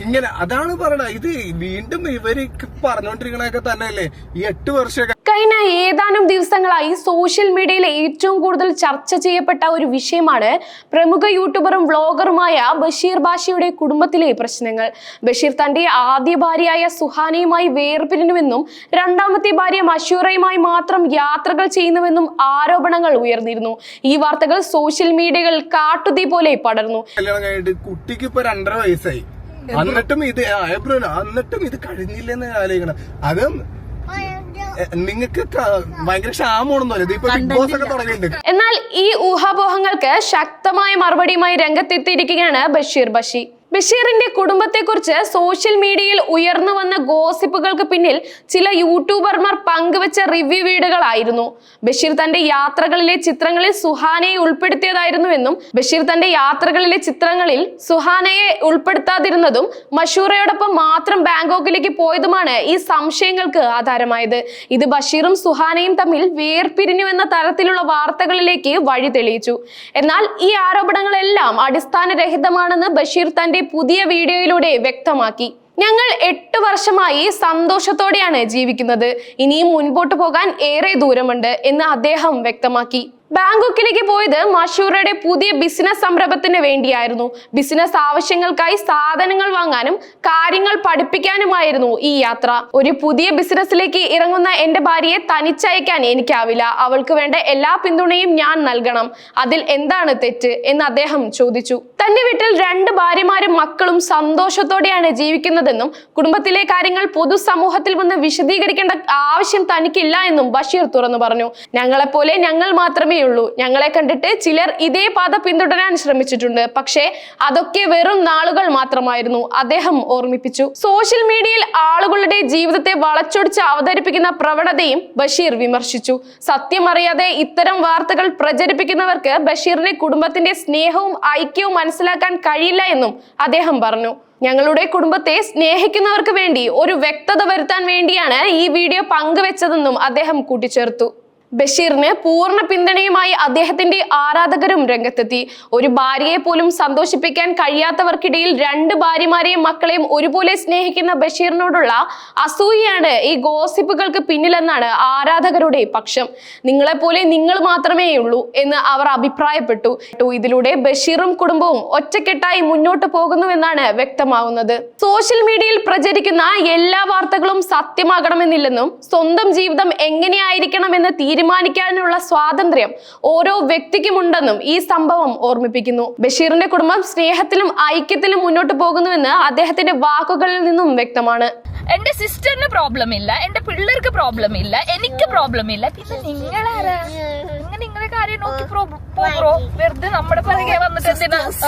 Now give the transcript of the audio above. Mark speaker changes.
Speaker 1: ഇങ്ങനെ അതാണ് പറയണത്. ഇത് വീണ്ടും ഇവർ പറഞ്ഞോണ്ടിരിക്കണൊക്കെ തന്നെയല്ലേ? ഈ എട്ട് വർഷമൊക്കെ
Speaker 2: കഴിഞ്ഞ ഏതാനും ദിവസങ്ങളായി സോഷ്യൽ മീഡിയയിൽ ഏറ്റവും കൂടുതൽ ചർച്ച ചെയ്യപ്പെട്ട ഒരു വിഷയമാണ് പ്രമുഖ യൂട്യൂബറും വ്ളോഗറുമായ ബഷീർ ബാഷിയുടെ കുടുംബത്തിലെ പ്രശ്നങ്ങൾ. ബഷീർ തന്റെ ആദ്യ ഭാര്യയായ സുഹാനയുമായി വേർപിരിഞ്ഞുവെന്നും രണ്ടാമത്തെ ഭാര്യ മഷൂറയുമായി മാത്രം യാത്രകൾ ചെയ്യുന്നുവെന്നും ആരോപണങ്ങൾ ഉയർന്നിരുന്നു. ഈ വാർത്തകൾ സോഷ്യൽ മീഡിയകളിൽ കാട്ടുതീ പോലെ പടർന്നു.
Speaker 1: കല്യാണം കഴിഞ്ഞിട്ട് കുട്ടിക്ക് ഇപ്പൊ രണ്ടര വയസ്സായി. എന്നിട്ടും ഇത് ഏപ്രിൽ എന്നിട്ടും ഇത് കഴിഞ്ഞില്ലെന്ന് ആലോചിക്കണം. അത് നിങ്ങൾക്ക് ഭയങ്കര ക്ഷാമമാണെന്നല്ലോ? ഇത് ഇപ്പൊ ബിഗ് ബോസ് ഒക്കെ തുടങ്ങിയിട്ടുണ്ട്.
Speaker 2: എന്നാൽ ഈ ഊഹാപോഹങ്ങൾക്ക് ശക്തമായ മറുപടിയുമായി രംഗത്തെത്തിയിരിക്കുകയാണ് ബഷീർ ബഷി. ബഷീറിന്റെ കുടുംബത്തെക്കുറിച്ച് സോഷ്യൽ മീഡിയയിൽ ഉയർന്നു വന്ന ഗോസിപ്പുകൾക്ക് പിന്നിൽ ചില യൂട്യൂബർമാർ പങ്കുവച്ച റിവ്യൂ വീടുകളായിരുന്നു. ബഷീർ തന്റെ യാത്രകളിലെ ചിത്രങ്ങളിൽ സുഹാനയെ ഉൾപ്പെടുത്തിയതായിരുന്നുവെന്നും ബഷീർ തന്റെ യാത്രകളിലെ ചിത്രങ്ങളിൽ സുഹാനയെ ഉൾപ്പെടുത്താതിരുന്നതും മഷൂറയോടൊപ്പം മാത്രം ബാങ്കോക്കിലേക്ക് പോയതുമാണ് ഈ സംശയങ്ങൾക്ക് ആധാരമായത്. ഇത് ബഷീറും സുഹാനയും തമ്മിൽ വേർപിരിഞ്ഞു എന്ന തരത്തിലുള്ള വാർത്തകളിലേക്ക് വഴി തെളിയിച്ചു. എന്നാൽ ഈ ആരോപണങ്ങളെല്ലാം അടിസ്ഥാനരഹിതമാണെന്ന് ബഷീർ തന്റെ പുതിയ വീഡിയോയിലൂടെ വ്യക്തമാക്കി. ഞങ്ങൾ എട്ട് വർഷമായി സന്തോഷത്തോടെയാണ് ജീവിക്കുന്നത്. ഇനിയും മുൻപോട്ട് പോകാൻ ഏറെ ദൂരമുണ്ട് എന്ന് അദ്ദേഹം വ്യക്തമാക്കി. ബാങ്കോക്കിലേക്ക് പോയത് മഷൂറയുടെ പുതിയ ബിസിനസ് സംരംഭത്തിന് വേണ്ടിയായിരുന്നു. ബിസിനസ് ആവശ്യങ്ങൾക്കായി സാധനങ്ങൾ വാങ്ങാനും കാര്യങ്ങൾ പഠിപ്പിക്കാനുമായിരുന്നു ഈ യാത്ര. ഒരു പുതിയ ബിസിനസ്സിലേക്ക് ഇറങ്ങുന്ന എന്റെ ഭാര്യയെ തനിച്ചയക്കാൻ എനിക്കാവില്ല. അവൾക്ക് വേണ്ട എല്ലാ പിന്തുണയും ഞാൻ നൽകണം. അതിൽ എന്താണ് തെറ്റ് എന്ന് അദ്ദേഹം ചോദിച്ചു. തന്റെ വീട്ടിൽ രണ്ട് ഭാര്യമാരും മക്കളും സന്തോഷത്തോടെയാണ് ജീവിക്കുന്നതെന്നും കുടുംബത്തിലെ കാര്യങ്ങൾ പൊതുസമൂഹത്തിൽ വന്ന് വിശദീകരിക്കേണ്ട ആവശ്യം തനിക്കില്ല എന്നും ബഷീർ തുറന്നു പറഞ്ഞു. ഞങ്ങളെപ്പോലെ ഞങ്ങൾ മാത്രമേ ഉള്ളൂ. ഞങ്ങളെ കണ്ടിട്ട് ചിലർ ഇതേ പാത പിന്തുടരാൻ ശ്രമിച്ചിട്ടുണ്ട്. പക്ഷേ അതൊക്കെ വെറും നാളുകൾ മാത്രമായിരുന്നു. അദ്ദേഹം ഓർമ്മിപ്പിച്ചു. സോഷ്യൽ മീഡിയയിൽ ആളുകളുടെ ജീവിതത്തെ വളച്ചൊടിച്ച് അവതരിപ്പിക്കുന്ന പ്രവണതയും ബഷീർ വിമർശിച്ചു. സത്യമറിയാതെ ഇത്തരം വാർത്തകൾ പ്രചരിപ്പിക്കുന്നവർക്ക് ബഷീറിന്റെ കുടുംബത്തിന്റെ സ്നേഹവും ഐക്യവും മനസ്സിലാക്കാൻ കഴിയില്ല എന്നും അദ്ദേഹം പറഞ്ഞു. ഞങ്ങളുടെ കുടുംബത്തെ സ്നേഹിക്കുന്നവർക്ക് വേണ്ടി ഒരു വ്യക്തത വരുത്താൻ വേണ്ടിയാണ് ഈ വീഡിയോ പങ്കുവെച്ചതെന്നും അദ്ദേഹം കൂട്ടിച്ചേർത്തു. ബഷീറിന് പൂർണ പിന്തുണയുമായി അദ്ദേഹത്തിന്റെ ആരാധകരും രംഗത്തെത്തി. ഒരു ഭാര്യയെ പോലും സന്തോഷിപ്പിക്കാൻ കഴിയാത്തവർക്കിടയിൽ രണ്ട് ഭാര്യമാരെയും മക്കളെയും ഒരുപോലെ സ്നേഹിക്കുന്ന ബഷീറിനോടുള്ള അസൂയയാണ് ഈ ഗോസിപ്പുകൾക്ക് പിന്നിലെന്നാണ് ആരാധകരുടെ പക്ഷം. നിങ്ങളെപ്പോലെ നിങ്ങൾ മാത്രമേ ഉള്ളൂ എന്ന് അവർ അഭിപ്രായപ്പെട്ടു. ഇതിലൂടെ ബഷീറും കുടുംബവും ഒറ്റക്കെട്ടായി മുന്നോട്ട് പോകുന്നുവെന്നാണ് വ്യക്തമാവുന്നത്. സോഷ്യൽ മീഡിയയിൽ പ്രചരിക്കുന്ന എല്ലാ വാർത്തകളും സത്യമാകണമെന്നില്ലെന്നും സ്വന്തം ജീവിതം എങ്ങനെയായിരിക്കണമെന്ന് തീരുമാനിക്കാനുള്ള സ്വാതന്ത്ര്യം ഓരോ വ്യക്തിക്കും ഉണ്ടെന്നും ഈ സംഭവം ഓർമ്മിപ്പിക്കുന്നു. ബഷീറിന്റെ കുടുംബം സ്നേഹത്തിലും ഐക്യത്തിലും മുന്നോട്ട് പോകുന്നുവെന്ന് അദ്ദേഹത്തിന്റെ വാക്കുകളിൽ നിന്നും വ്യക്തമാണ്.
Speaker 3: എന്റെ സിസ്റ്ററിന് പ്രോബ്ലം ഇല്ല എന്റെ പിള്ളേർക്ക് പ്രോബ്ലം ഇല്ല എനിക്ക് പ്രോബ്ലം ഇല്ല. പിന്നെ നിങ്ങളാരാ? നിങ്ങളെ കാര്യം നോക്കി പ്രോ- ബ്രോ വെറുതെ നമ്മുടെ പിറകെ വന്നിട്ട് എന്തിനാ?